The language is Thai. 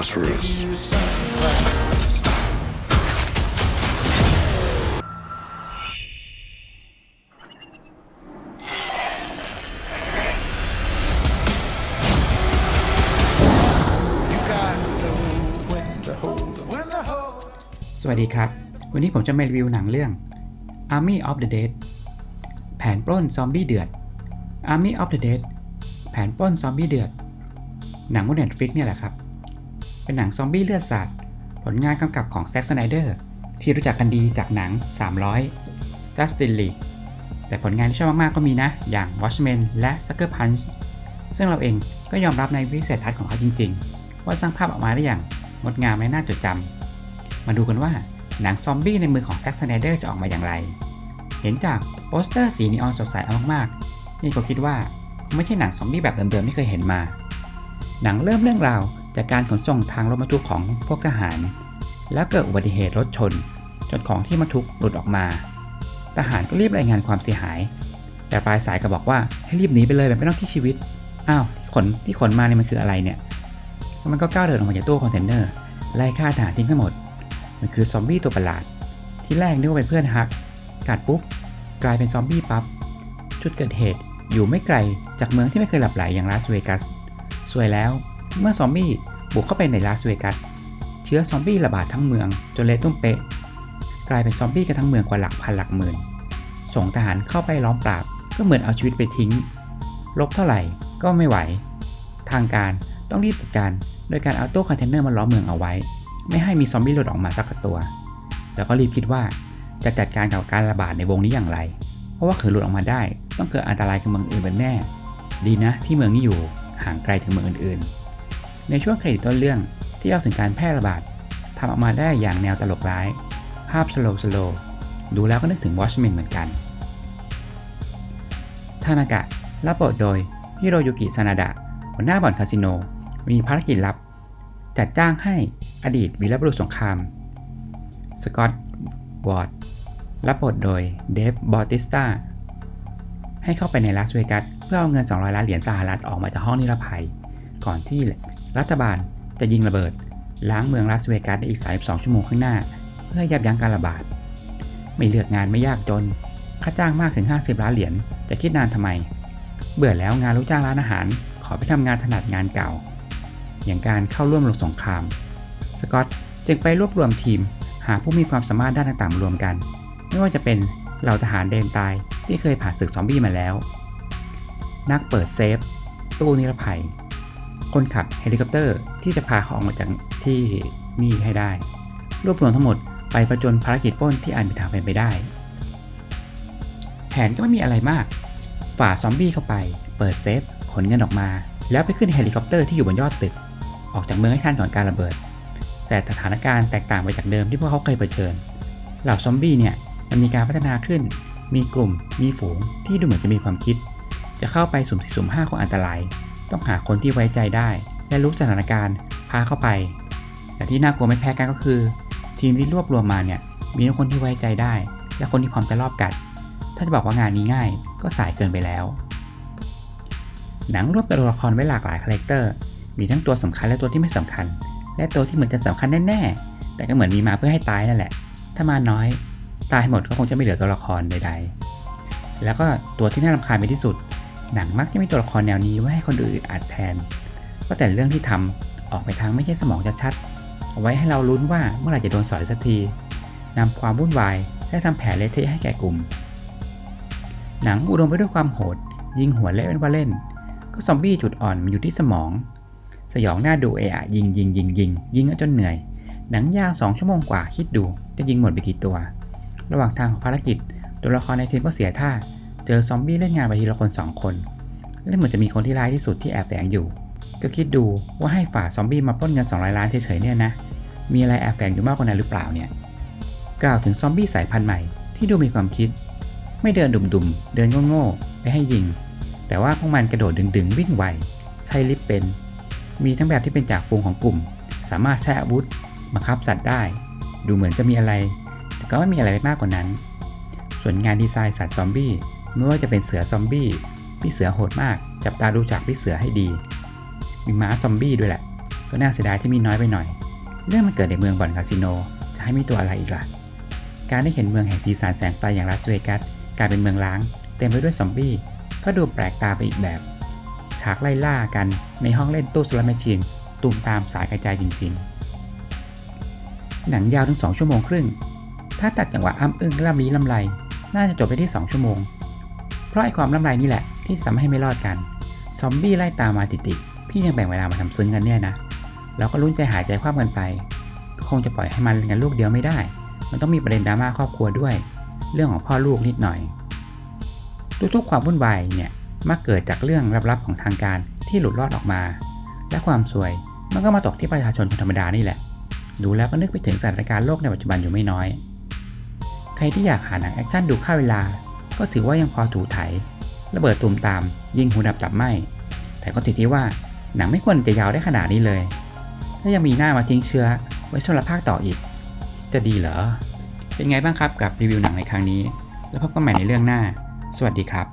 phosphorus. สวัสดีครับ วันนี้ผมจะมารีวิวหนังเรื่อง Army of the Dead แผนปล้นซอมบี้เดือด Army of the Dead แผนปล้นซอมบี้เดือด หนังบนเน็ตฟิกเนี่ยแหละครับ เป็นหนังซอมบี้เลือดสาดผลงานกำกับของแซ็กสไนเดอร์ที่รู้จักกันดีจากหนัง 300 Justice League แต่ผลงานที่ชอบมากๆก็มีนะ อย่าง Watchmen และ Sucker Punch ซึ่งเราเองก็ยอมรับในวิสัยทัศน์ของเขาจริงๆ ว่าสร้างภาพออกมาได้อย่างงดงามและน่าจดจำ มาดูกันว่าหนังซอมบี้ในมือของแซ็กสไนเดอร์จะออกมาอย่างไร เห็นจากโปสเตอร์สีนีออนสดใสเอามากๆ นี่ก็คิดว่าคงไม่ใช่หนังซอมบี้แบบเดิมๆที่เคยเห็นมา หนังเริ่มเรื่องราว จากการขนส่งทางรถบรรทุกของพวกทหาร แล้วเกิดอุบัติเหตุรถชน จนของที่บรรทุกหลุดออกมา ทหารก็รีบรายงานความเสียหาย แต่ปลายสายก็บอกว่าให้รีบหนีไปเลยแบบไม่ต้องคิดชีวิต อ้าวที่ขนที่ขนมาเนี่ยมันคืออะไรเนี่ย มันก็ก้าวเดินออกมาจากตู้คอนเทนเนอร์ไล่ฆ่าทหารทิ้งทั้งหมด มันคือซอมบี้ตัวประหลาด ที่แรกนึกว่าเป็นเพื่อนฮัก กัดปุ๊บกลายเป็นซอมบี้ปั๊บจุดเกิดเหตุอยู่ไม่ไกลจากเมืองที่ไม่เคยหลับไหลอย่างลาสเวกัสสวยแล้ว เมื่อซอมบี้บุกเข้าไปในลาสเวกัส เชื้อซอมบี้ระบาดทั้งเมืองจนเละตุ้มเป๊ะกลายเป็นซอมบี้กันทั้งเมืองกว่าหลักพันหลักหมื่น ส่งทหารเข้าไปล้อมปราบก็เหมือนเอาชีวิตไปทิ้ง ลบเท่าไหร่ก็ไม่ไหว ทางการต้องรีบจัดการโดยการเอาตู้คอนเทนเนอร์มาล้อมเมืองเอาไว้ ไม่ให้มีซอมบี้หลุดออกมาสักตัว แล้วก็รีบคิดว่าจะจัดการกับการระบาดในวงนี้อย่างไร เพราะว่าเกิดหลุดออกมาได้ ต้องเกิดอันตรายกับเมืองอื่นเป็นแน่ ดีนะที่เมืองนี้อยู่ห่างไกลถึงเมืองอื่นๆ ในช่วงเครดิตต้นเรื่องที่เล่าถึงการแพร่ระบาดทำออกมาได้อย่างแนวตลกร้าย ภาพสโลว์สโลว์ดูแล้วก็นึกถึง Watchmen เหมือนกันทานากะรับบทโดยฮิโรยุกิซานาดะหัวหน้าบ่อนคาสิโน มีภารกิจลับ จัดจ้างให้อดีตวีรบุรุษสงคราม สกอตต์วอร์ดรับบทโดยเดฟบอติสตาให้เข้าไปในลาสเวกัสเพื่อเอาเงิน 200 ล้านเหรียญสหรัฐออกมาจากห้องนิรภัย ก่อนที่ รัฐบาลจะยิงระเบิด ล้างเมืองลาสเวกัสในอีก 32 ชั่วโมงข้างหน้า เพื่อยับยั้งการระบาด ไม่เลือกงานไม่ยากจน ค่าจ้างมากถึง 50 ล้านเหรียญ จะคิดนานทำไม เบื่อแล้วงานรู้จ้างร้านอาหาร ขอไปทำงานถนัดงานเก่า อย่างการเข้าร่วมลงสงคราม สกอตจึงไปรวบรวมทีม หาผู้มีความสามารถด้านต่างๆรวมกัน ไม่ว่าจะเป็นเหล่าทหารเดนตายที่เคยผ่านศึกซอมบี้มาแล้ว นักเปิดเซฟ ตู้นิรภัย คนขับเฮลิคอปเตอร์ที่จะพาเขาออกมาจากที่นี่ให้ได้ รวบรวมทั้งหมดไปประจนภารกิจปล้นที่อาจเป็นทางเป็นไปได้ แผนก็ไม่มีอะไรมาก ฝ่าซอมบี้เข้าไป เปิดเซฟ ขนเงินออกมา แล้วไปขึ้นเฮลิคอปเตอร์ที่อยู่บนยอดตึก ออกจากเมืองให้ทันก่อนการระเบิด แต่สถานการณ์แตกต่างไปจากเดิมที่พวกเขาเคยเผชิญ เหล่าซอมบี้เนี่ยมันมีการพัฒนาขึ้น มีกลุ่ม มีฝูงที่ดูเหมือนจะมีความคิด จะเข้าไปสุ่มสี่สุ่มห้าคนอันตราย ต้องหาคนที่ไว้ใจได้ และรู้สถานการณ์พาเข้าไป แต่ที่น่ากลัวไม่แพ้กันก็คือ ทีมที่รวบรวมมาเนี่ยมีทั้งคนที่ไว้ใจได้ และคนที่พร้อมจะรอบกัด ถ้าจะบอกว่างานนี้ง่าย ก็สายเกินไปแล้ว หนังรวบตัวละครไว้หลากหลายคาแรคเตอร์มีทั้งตัวสำคัญและตัวที่ไม่สำคัญ และตัวที่เหมือนจะสำคัญแน่ๆแต่ก็เหมือนมีมาเพื่อให้ตายนั่นแหละ ถ้ามาน้อย ตายหมดก็คงจะไม่เหลือตัวละครใดๆแล้วก็ตัวที่น่ารำคาญไปที่สุด หนังมักจะมีตัวละครแนวนี้ไว้ให้คนอื่นอัดแทน ก็แต่เรื่องที่ทำออกไปทางไม่ใช่สมองชัดๆเอาไว้ให้เราลุ้นว่าเมื่อไหร่จะโดนสอยสักทีนำความวุ่นวายและทำแผลเละเทะให้แก่กลุ่ม หนังอุดมไปด้วยความโหด ยิงหัวเละเป็นว่าเล่น ก็ซอมบี้จุดอ่อนมันอยู่ที่สมอง สยองหน้าดูเอะยิงยิงยิงยิงยิงจนเหนื่อย หนังยาว2ชั่วโมงกว่าคิดดู จะยิงหมดไปกี่ตัว ระหว่างทางของภารกิจ ตัวละครในทีมก็เสียท่า จอซอมบี้เล่นงานไปทีละคน 2 คนและเหมือนจะมีคนที่ร้ายที่สุดที่แอบแฝงอยู่ ก็คิดดูว่าให้ฝ่าซอมบี้มาปล้นเงิน200ล้านเฉยๆเนี่ยนะ มีอะไรแอบแฝงอยู่มากกว่านั้นหรือเปล่าเนี่ย กล่าวถึงซอมบี้สายพันธุ์ใหม่ที่ดูมีความคิด ไม่เดินดุ่มๆ เดินโง่ๆไปให้ยิง แต่ว่าพวกมันกระโดดดึงๆ วิ่งไว ใช้ลิฟเป็น มีทั้งแบบที่เป็นจากฝูงของกลุ่ม สามารถใช้อาวุธบังคับสัตว์ได้ ดูเหมือนจะมีอะไร แต่ก็ไม่มีอะไรมากกว่านั้น ส่วนงานดีไซน์สัตว์ซอมบี้ ไม่ว่าจะเป็นเสือซอมบี้พี่เสือโหดมาก จับตาดูจากพี่เสือให้ดี มีม้าซอมบี้ด้วยแหละ ก็น่าเสียดายที่มีน้อยไปหน่อย เรื่องมันเกิดในเมืองบ่อนคาสิโน จะให้มีตัวอะไรอีกล่ะ การได้เห็นเมืองแห่งสีสันแสงไฟอย่างลาสเวกัสกลายเป็นเมืองล้าง เต็มไปด้วยซอมบี้ก็ดูแปลกตาไปอีกแบบ ฉากไล่ล่ากันในห้องเล่นตู้สล็อตแมชชีนตูมตามสายกระจายจริง ๆ หนังยาวถึง2ชั่วโมงครึ่ง ถ้าตัดจังหวะอ้ำอึ้งล่ำลี้ล่ำไร น่าจะจบไปที่ 2 ชั่วโมง เพราะไอความล่ำไรนี่แหละที่ทำให้ไม่รอดกัน ซอมบี้ไล่ตามมาติดๆพี่ยังแบ่งเวลามาทำซึ้งกันเนี่ยนะแล้วก็ลุ้นใจหายใจคว่ำกันไป ก็คงจะปล่อยให้มันกันลูกเดียวไม่ได้ มันต้องมีประเด็นดราม่าครอบครัวด้วย เรื่องของพ่อลูกนิดหน่อย ทุกๆความวุ่นวายเนี่ยมักเกิดจากเรื่องลับๆของทางการที่หลุดรอดออกมา และความซวยมันก็มาตกที่ประชาชนคนธรรมดานี่แหละ ดูแล้วก็นึกไปถึงสถานการณ์โลกในปัจจุบันอยู่ไม่น้อย ใครที่อยากหาหนังแอคชั่นดูค่าเวลา ก็ถือว่ายังพอถูไถระเบิดตูมตาม ยิงหูดับจับไหมแต่ก็ติดที่ว่าหนังไม่ควรจะยาวได้ขนาดนี้เลย ถ้ายังมีหน้ามาทิ้งเชื้อ ไว้สำหรับภาคต่ออีก จะดีเหรอ เป็นไงบ้างครับกับรีวิวหนังในครั้งนี้ แล้วพบกันใหม่ในเรื่องหน้า สวัสดีครับ